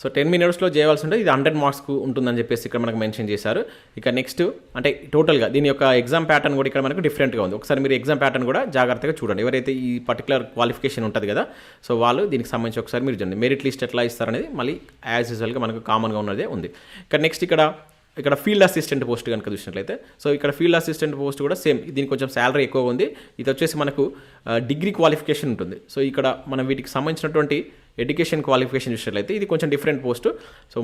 సో టెన్ మినిట్స్లో చేయవలసి ఉంటుంది ఇది హండ్రెడ్ మార్క్స్కు ఉంటుందని చెప్పేసి ఇక్కడ మనకు మెన్షన్ చేశారు. ఇక నెక్స్ట్ అంటే టోటల్గా దీని యొక్క ఎగ్జామ్ ప్యాటర్న్ కూడా ఇక్కడ మనకు డిఫరెంట్గా ఉంది. ఒకసారి మీరు ఎగ్జామ్ ప్యాటర్న్ కూడా జాగ్రత్తగా చూడండి. ఎవరైతే ఈ పర్టికులర్ క్వాలిఫికేషన్ ఉంటుంది కదా సో వాళ్ళు దీనికి సంబంధించి ఒకసారి మీరు చూడండి. మెరిట్ లిస్ట్ ఎట్లా ఇస్తారనేది మళ్ళీ యాజ్ యూజువల్గా మనకు కామన్గా ఉన్నదే ఉంది. ఇక నెక్స్ట్ ఇక్కడ ఇక్కడ ఫీల్డ్ అసిస్టెంట్ పోస్ట్ కనుక చూసినట్లయితే సో ఇక్కడ ఫీల్డ్ అసిస్టెంట్ పోస్ట్ కూడా సేమ్ దీనికి కొంచెం శాలరీ ఎక్కువ ఉంది. ఇది వచ్చేసి మనకు డిగ్రీ క్వాలిఫికేషన్ ఉంటుంది. సో ఇక్కడ మనం వీటికి సంబంధించినటువంటి ఎడ్యుకేషన్ క్వాలిఫికేషన్ చూసినట్లయితే ఇది కొంచెం different post. So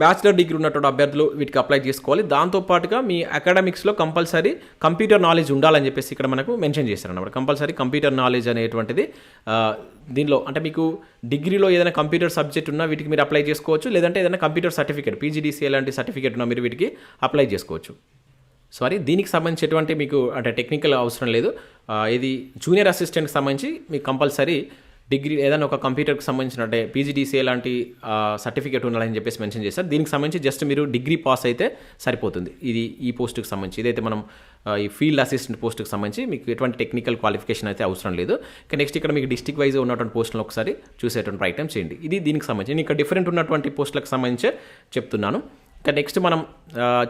bachelor degree ఉన్నటువంటి అభ్యర్థులు వీటికి అప్లై చేసుకోవాలి. దాంతోపాటుగా మీ అకాడమిక్స్లో కంపల్సరీ కంప్యూటర్ నాలెడ్జ్ ఉండాలని చెప్పేసి ఇక్కడ మనకు మెన్షన్ చేశారు అన్నమాట కంపల్సరీ కంప్యూటర్ నాలెడ్జ్ అనేటువంటిది దీనిలో అంటే మీకు డిగ్రీలో ఏదైనా కంప్యూటర్ సబ్జెక్ట్ ఉన్నా వీటికి మీరు అప్లై చేసుకోవచ్చు. లేదంటే ఏదైనా కంప్యూటర్ సర్టిఫికేట్ పీజీడీసీఏ లాంటి సర్టిఫికేట్ ఉన్నా మీరు వీటికి అప్లై చేసుకోవచ్చు. సారీ దీనికి సంబంధించి ఎటువంటి మీకు అంటే టెక్నికల్ అవసరం లేదు. ఇది జూనియర్ అసిస్టెంట్కి సంబంధించి మీకు కంపల్సరీ డిగ్రీ ఏదైనా ఒక కంప్యూటర్కి సంబంధించిన అంటే పీజీడీసీఏ లాంటి సర్టిఫికేట్ ఉండాలని చెప్పేసి మెన్షన్ చేశారు. దీనికి సంబంధించి జస్ట్ మీరు డిగ్రీ పాస్ అయితే సరిపోతుంది. ఇది ఈ పోస్ట్కి సంబంధించి. ఇదైతే మనం ఈ ఫీల్డ్ అసిస్టెంట్ పోస్ట్కి సంబంధించి మీకు ఎటువంటి టెక్నికల్ క్వాలిఫికేషన్ అయితే అవసరం లేదు. ఇక నెక్స్ట్ ఇక్కడ మీకు డిస్టిక్ వైజ్ ఉన్నటువంటి పోస్టులను ఒకసారి చూసేటువంటి ప్రయత్నం చేయండి. ఇది దీనికి సంబంధించి. నేను ఇక్కడ డిఫరెంట్ ఉన్నటువంటి పోస్టులకు సంబంధించి చెప్తున్నాను. ఇక నెక్స్ట్ మనం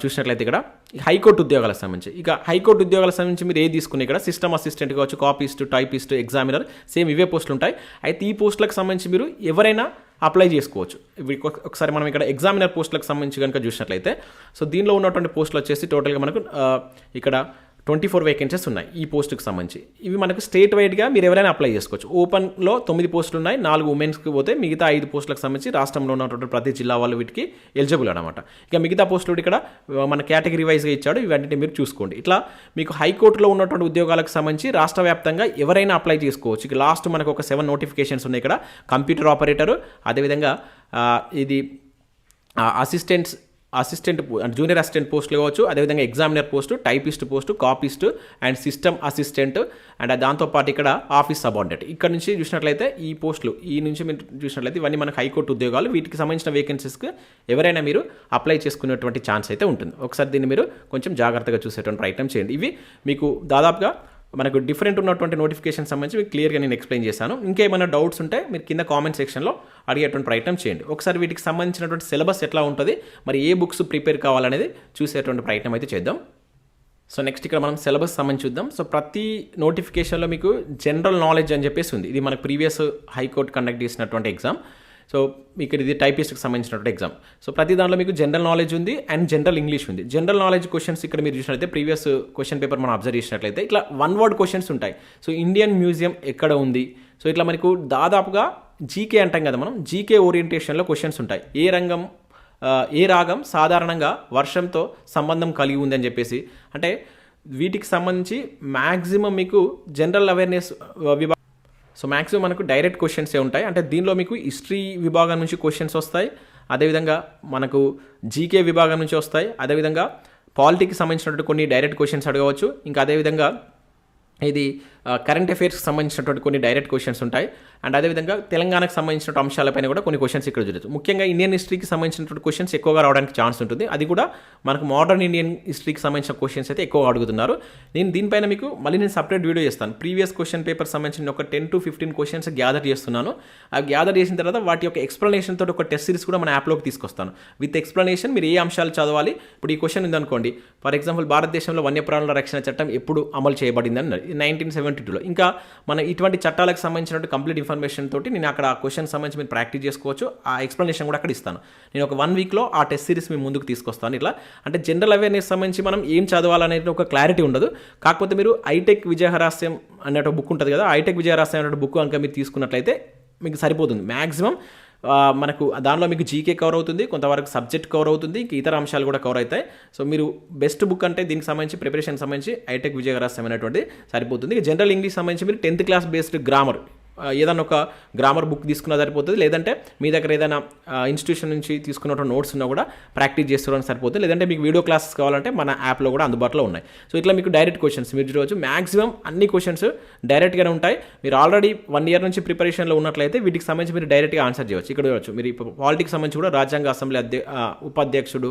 చూసినట్లయితే ఇక్కడ హైకోర్టు ఉద్యోగాలకు సంబంధించి. ఇక హైకోర్టు ఉద్యోగాలకు సంబంధించి మీరు ఏది తీసుకుని ఇక్కడ సిస్టమ్ అసిస్టెంట్ కావచ్చు కాపీస్ట్ టైపిస్ట్ ఎగ్జామినర్ సేమ్ ఇవే పోస్టులు ఉంటాయి. అయితే ఈ పోస్టులకు సంబంధించి మీరు ఎవరైనా అప్లై చేసుకోవచ్చు. ఒకసారి మనం ఇక్కడ ఎగ్జామినర్ పోస్టులకు సంబంధించి కనుక చూసినట్లయితే. సో దీనిలో ఉన్నటువంటి పోస్టులు వచ్చేసి టోటల్గా మనకు ఇక్కడ ట్వంటీ ఫోర్ వేకెన్సీస్ ఉన్నాయి ఈ పోస్ట్కి సంబంధించి. ఇవి మనకు స్టేట్ వైడ్గా మీరు ఎవరైనా అప్లై చేసుకోవచ్చు. ఓపెన్లో తొమ్మిది పోస్టులు ఉన్నాయి నాలుగు ఉమెన్స్కి పోతే మిగతా ఐదు పోస్టులకు సంబంధించి రాష్ట్రంలో ఉన్నటువంటి ప్రతి జిల్లా వాళ్ళు వీటికి ఎలిజిబుల్ అనమాట ఇక మిగతా పోస్టులు ఇక్కడ మన కేటగిరీ వైజ్గా ఇచ్చాడు ఇవన్నీ మీరు చూసుకోండి. ఇట్లా మీకు హైకోర్టులో ఉన్నటువంటి ఉద్యోగాలకు సంబంధించి రాష్ట్ర వ్యాప్తంగా ఎవరైనా అప్లై చేసుకోవచ్చు. ఇక లాస్ట్ మనకు ఒక సెవెన్ నోటిఫికేషన్స్ ఉన్నాయి ఇక్కడ కంప్యూటర్ ఆపరేటరు అదేవిధంగా ఇది అసిస్టెంట్స్ అసిస్టెంట్ జూనియర్ అసిస్టెంట్ పోస్టులు కావచ్చు అదేవిధంగా examiner post typist post copyist and system assistant and దాంతోపాటు ఇక్కడ ఆఫీస్ సబార్డినేట్ ఇక్కడ నుంచి చూసినట్లయితే ఈ పోస్టులు ఈ నుంచి మీరు చూసినట్లయితే ఇవన్నీ మనకు హైకోర్టు ఉద్యోగాలు. వీటికి సంబంధించిన వేకెన్సీస్కి ఎవరైనా మీరు అప్లై చేసుకునేటువంటి ఛాన్స్ అయితే ఉంటుంది. ఒకసారి దీన్ని మీరు కొంచెం జాగ్రత్తగా చూసేటువంటి ప్రయత్నం చేయండి. ఇవి మీకు దాదాపుగా మనకు డిఫరెంట్ ఉన్నటువంటి నోటిఫికేషన్ సంబంధించి మీకు క్లియర్గా నేను ఎక్స్ప్లెయిన్ చేశాను. ఇంకేమైనా డౌట్స్ ఉంటే మీరు కింద కామెంట్ సెక్షన్లో అడిగేటువంటి ప్రయత్నం చేయండి. ఒకసారి వీటికి సంబంధించినటువంటి సిలబస్ ఎట్లా ఉంటుంది మరి ఏ బుక్స్ ప్రిపేర్ కావాలనేది చూసేటువంటి ప్రయత్నం అయితే చేద్దాం. సో నెక్స్ట్ ఇక్కడ మనం సిలబస్ సంబంధించి చూద్దాం. సో ప్రతి నోటిఫికేషన్లో మీకు జనరల్ నాలెడ్జ్ అని చెప్పేసి ఉంది. ఇది మనకు ప్రీవియస్ హైకోర్టు కండక్ట్ చేసినటువంటి ఎగ్జామ్ సో మీకు ఇది టైపిస్ట్కి సంబంధించినటువంటి ఎగ్జామ్ సో ప్రతి దాంట్లో మీకు జనరల్ నాలెడ్జ్ ఉంది అండ్ జనరల్ ఇంగ్లీష్ ఉంది. జనరల్ నాలెడ్జ్ క్వశ్చన్స్ ఇక్కడ మీరు చూసినట్లయితే ప్రీవియస్ క్వశ్చన్ పేపర్ మనం అబ్జర్వ్ చేసినట్లయితే ఇట్లా వన్ వర్డ్ క్వశ్చన్స్ ఉంటాయి. సో ఇండియన్ మ్యూజియం ఎక్కడ ఉంది? సో ఇట్లా మనకు దాదాపుగా జీకే అంటాం కదా మనం. జీకే ఓరియంటేషన్లో క్వశ్చన్స్ ఉంటాయి. ఏ రంగం ఏ రాగం సాధారణంగా వర్షంతో సంబంధం కలిగి ఉందని చెప్పేసి. అంటే వీటికి సంబంధించి మ్యాక్సిమం మీకు జనరల్ అవేర్నెస్ విభాగం సో మ్యాక్సిమం మనకు డైరెక్ట్ క్వశ్చన్సే ఉంటాయి. అంటే దీనిలో మీకు హిస్టరీ విభాగం నుంచి క్వశ్చన్స్ వస్తాయి. అదేవిధంగా మనకు జీకే విభాగం నుంచి వస్తాయి. అదేవిధంగా పాలిటీకి సంబంధించినటువంటి కొన్ని డైరెక్ట్ క్వశ్చన్స్ అడగవచ్చు. ఇంకా అదేవిధంగా ఇది కరెంట్ అఫైర్స్కి సంబంధించినటువంటి కొన్ని డైరెక్ట్ క్వశ్చన్స్ ఉంటాయి. అండ్ అదేవిధంగా తెలంగాణకు సంబంధించిన అంశాలపైన కూడా కొన్ని క్వశ్చన్స్ ఇక్కడ జరుగుతుంది ముఖ్యంగా ఇండియన్ హిస్టరీకి సంబంధించినటువంటి క్వశ్చన్స్ ఎక్కువగా రావడానికి ఛాన్స్ ఉంటుంది. అది కూడా మనకు మోడర్న్ ఇండియన్ హిస్టరీకి సంబంధించిన క్వశ్చన్స్ అయితే ఎక్కువగా అడుగుతున్నారు. నేను దీనిపైన మీకు మళ్ళీ నేను సపరేట్ వీడియో చేస్తాను. ప్రీవియస్ క్వశ్చన్ పేపర్ సంబంధించిన ఒక ten to fifteen questions gather చేస్తున్నాను. ఆ గ్యాదర్ చేసిన తర్వాత వాటి యొక్క ఎక్స్ప్లెనేషన్ తోటి ఒక టెస్ట్ సిరీస్ కూడా మన యాప్లోకి తీసుకొస్తాను. విత్ ఎక్స్ప్లెనేషన్ మీరు ఏ అంశాలు చదవాలి? ఇప్పుడు ఈ క్వశ్చన్ ఉందనుకోండి. ఫర్ ఎగ్జాంపుల్ భారతదేశంలో వన్యప్రాణుల రక్షణ చట్టం ఎప్పుడు అమలు చేయబడింది అని నైన్టీన్ సెవెంటీ టూలో ఇంకా మన ఇటువంటి చట్టాలకు సంబంధించినటువంటి కంప్లీట్ ఇన్ఫర్మేషన్ తోటి నేను అక్కడ ఆ క్వశ్చన్ సంబంధించి మీరు ప్రాక్టీస్ చేసుకోవచ్చు. ఆ ఎక్స్ప్లెనేషన్ కూడా అక్కడ ఇస్తాను. నేను ఒక వన్ వీక్లో ఆ టెస్ట్ సిరీస్ మీ ముందుకు తీసుకొస్తాను ఇట్లా. అంటే జనరల్ అవేర్నెస్ సంబంధించి మనం ఏం చదవాలనేది ఒక క్లారిటీ ఉండదు. కాకపోతే మీరు ఐటెక్ విజయహరాస్యం అనే ఒక బుక్ ఉంటుంది కదా ఐటెక్ విజయహరాస్యం అనే బుక్ కనుక మీరు తీసుకున్నట్లయితే మీకు సరిపోతుంది. మ్యాక్సిమం మనకు దానిలో మీకు జీకే కవర్ అవుతుంది కొంతవరకు సబ్జెక్ట్ కవర్ అవుతుంది ఇంక ఇతర అంశాలు కూడా కవర్ అవుతాయి. సో మీరు బెస్ట్ బుక్ అంటే దీనికి సంబంధించి ప్రిపరేషన్ సంబంధించి ఐటెక్ విజయరాస్యం అనేటువంటి సరిపోతుంది. జనరల్ ఇంగ్లీష్ సంబంధించి మీరు టెన్త్ క్లాస్ బేస్డ్ గ్రామర్ ఏదైనా ఒక గ్రామర్ బుక్ తీసుకున్నా సరిపోతుంది. లేదంటే మీ దగ్గర ఏదైనా ఇన్స్టిట్యూషన్ నుంచి తీసుకున్న నోట్స్ ఉన్నా కూడా ప్రాక్టీస్ చేసుకోవడానికి సరిపోతుంది. లేదంటే మీకు వీడియో క్లాసెస్ కావాలంటే మన యాప్లో కూడా అందుబాటులో ఉన్నాయి. సో ఇట్లా మీకు డైరెక్ట్ క్వశ్చన్స్ మీరు చూడవచ్చు. మ్యాక్సిమం అన్ని క్వశ్చన్స్ డైరెక్ట్గానే ఉంటాయి. మీరు ఆల్రెడీ వన్ ఇయర్ నుంచి ప్రిపరేషన్లో ఉన్నట్లయితే వీటికి సంబంధించి మీరు డైరెక్ట్గా ఆన్సర్ చేయవచ్చు. ఇక్కడ చూడవచ్చు. మీరు ఇప్పుడు పాలిటిక్స్ సంబంధించి కూడా రాజ్యాంగ అసెంబ్లీ అధ్య ఉపాధ్యక్షుడు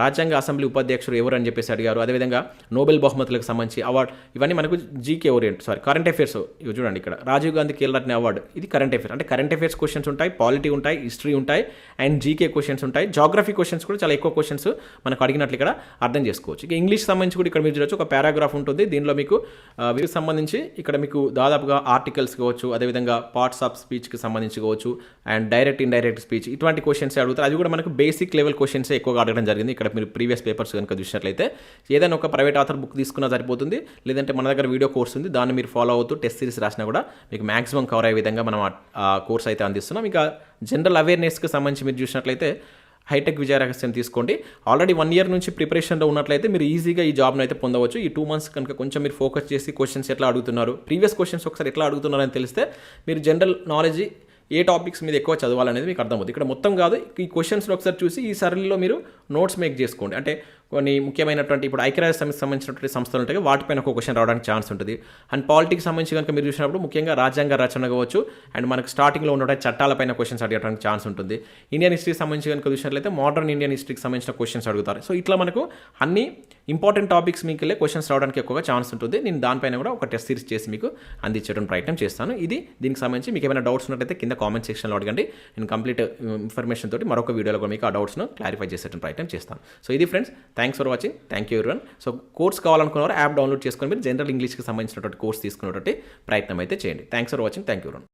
రాజ్యాంగ అసెంబ్లీ ఉపాధ్యక్షుడు ఎవరు అని చెప్పేసి అడిగారు. అదేవిధంగా నోబెల్ బహుమతులకు సంబంధించి అవార్డు ఇవన్నీ మనకు GK orient sorry current affairs ఇవి చూడండి ఇక్కడ. రాజీవ్ గాంధీ ఖేల్రత్న అవార్డు. ఇది కరెంట్ అఫేర్స్ అంటే కరెంట్ అఫేర్స్ క్వశ్చన్స్ ఉంటాయి పాలిటీ ఉంటాయి హిస్టరీ ఉంటాయి అండ్ జీకే క్వశ్చన్స్ ఉంటాయి. జాగ్రఫీ క్వశ్చన్స్ కూడా చాలా ఎక్కువ క్వశ్చన్స్ మనకు అడిగినట్లు ఇక్కడ అర్థం చేసుకోవచ్చు. ఇక ఇంగ్లీష్ సంబంధించి కూడా ఇక్కడ మీరు చూడొచ్చు. ఒక పారాగ్రాఫ్ ఉంటుంది. దీనిలో మీకు వీటికి సంబంధించి ఇక్కడ మీకు దాదాపుగా ఆర్టికల్స్ కావచ్చు అదేవిధంగా పార్ట్స్ ఆఫ్ స్పీచ్కి సంబంధించి కావచ్చు అండ్ డైరెక్ట్ ఇండైరెక్ట్ స్పీచ్ ఇటువంటి క్వశ్చన్స్ అడుగుతారు. అది కూడా మనకు బేసిక్ లెవెల్ క్వశ్చన్స్ ఎక్కువగా అడగడం జరిగింది. ఇక్కడ మీరు ప్రీవియస్ పేపర్స్ కనుక చూసినట్లయితే ఏదైనా ఒక ప్రైవేట్ ఆథర్ బుక్ తీసుకున్నా సరిపోతుంది లేదంటే మన దగ్గర వీడియో కోర్స్ ఉంది దాన్ని మీరు ఫాలో అవుతూ టెస్ట్ సిరీస్ రాసినా కూడా మీకు మాక్సిమం కవర్ అయ్యే విధంగా మనం ఆ- కోర్స్ అయితే అందిస్తున్నాం. ఇంకా జనరల్ అవేర్నెస్కి సంబంధించి మీరు చూసినట్లయితే హైటెక్ విజయ రహస్యం తీసుకోండి. ఆల్రెడీ వన్ ఇయర్ నుంచి ప్రిపరేషన్లో ఉన్నట్లయితే మీరు ఈజీగా ఈ జాబ్ను అయితే పొందవచ్చు. ఈ టూ మంత్స్ కనుక కొంచెం మీరు ఫోకస్ చేసి క్వశ్చన్స్ ఎట్లా అడుగుతున్నారు ప్రీవియస్ క్వశ్చన్స్ ఒకసారి ఎట్లా అడుగుతున్నారని తెలిస్తే మీరు జనరల్ నాలెడ్జ్ ఏ టాపిక్స్ మీద ఎక్కువ చదవాలనేది మీకు అర్థమవుతుంది. ఇక్కడ మొత్తం కాదు ఈ క్వశ్చన్స్ ఒకసారి చూసి ఈ సరళిలో మీరు నోట్స్ మేక్ చేసుకోండి. అంటే కొన్ని ముఖ్యమైనటువంటి ఇప్పుడు ఐక్యరాజ్య సమితికి సంబంధించినటువంటి సంస్థలు ఉంటాయి వాటిపైన ఒక క్వశ్చన్ రావడానికి ఛాన్స్ ఉంటుంది. అండ్ పాలిటిక్స్ సంబంధించి కనుక మీరు చూసినప్పుడు ముఖ్యంగా రాజ్యాంగ రచన కావచ్చు అండ్ మనకు స్టార్టింగ్లో ఉన్న చట్టాలపైన క్వశ్చన్స్ అడగడానికి ఛాన్స్ ఉంటుంది. ఇండియన్ హిస్టరీకి సంబంధించి కనుక చూసినట్లయితే మోడర్న్ ఇండియన్ హిస్టరీకి సంబంధించిన క్వశ్చన్స్ అడుగుతారు. సో ఇట్లా మనకు అన్ని ఇంపార్టెంట్ టాపిక్స్ మీకు వెళ్ళే క్వశ్చన్స్ రావడానికి ఎక్కువగా ఛాన్స్ ఉంటుంది. నేను దానిపైన కూడా ఒక టెస్ట్ సిరీస్ చేసి మీకు అందించడం ప్రయత్నం చేస్తాను. ఇది దీనికి సంబంధించి మీకు ఏమైనా డౌట్స్ ఉన్నట్లయితే కింద కామెంట్ సెక్షన్లో అడగండి. నేను కంప్లీట్ ఇన్ఫర్మేషన్ um, తోటి మరొక వీడియోలో మీకు ఆ డౌట్స్ను క్లారిఫై చేసేటువంటి ప్రయత్నం చేస్తాను. సో ఇది friends thanks for watching thank you everyone so course కావాలనుకున్నవారు app download చేసుకొని మీరు జనరల్ ఇంగ్లీష్కి సంబంధించినటువంటి కోర్స్ తీసుకునేటువంటి ప్రయత్నం అయితే చేయండి. Thanks for watching thank you